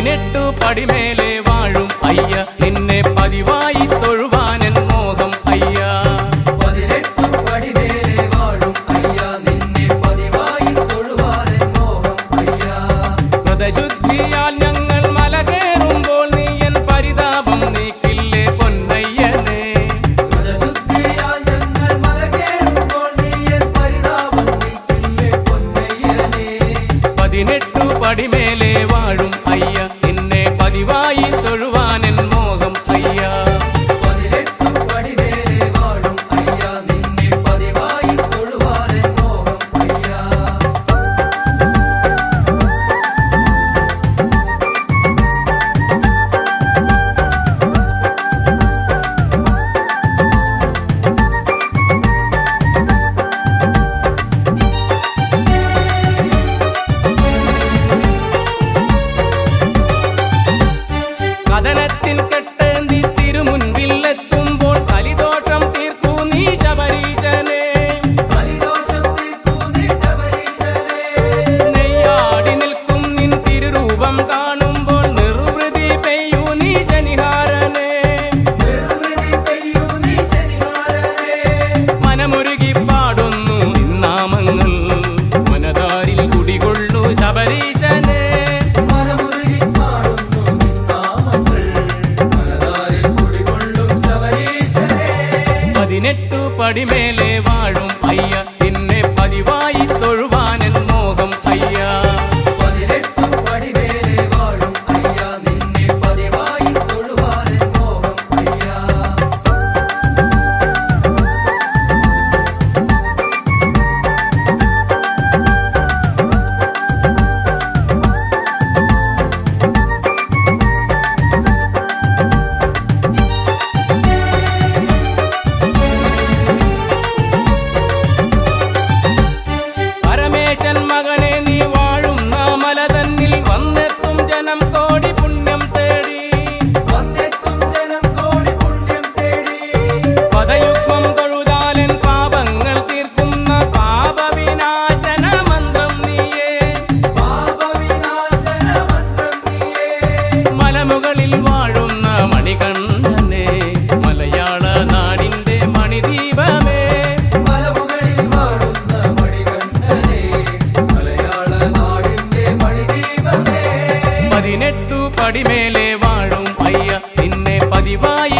പതിനെട്ടു പടിമേലെ വാഴും അയ്യ. നിന്നെ പതിവായി തൊഴുവാനൻ മോഹം അയ്യ. പതിനെട്ടു പടിമേലെ വാഴും അയ്യ. നിന്നെ പതിവായി തൊഴുവാനൻ മോഹം അയ്യ. വ്രതശുദ്ധിയാൽ ഞങ്ങൾ எட்டு படி மேலே வாழும் ஐயா படி மேலே வாழும் ஐயா. பதிவாயி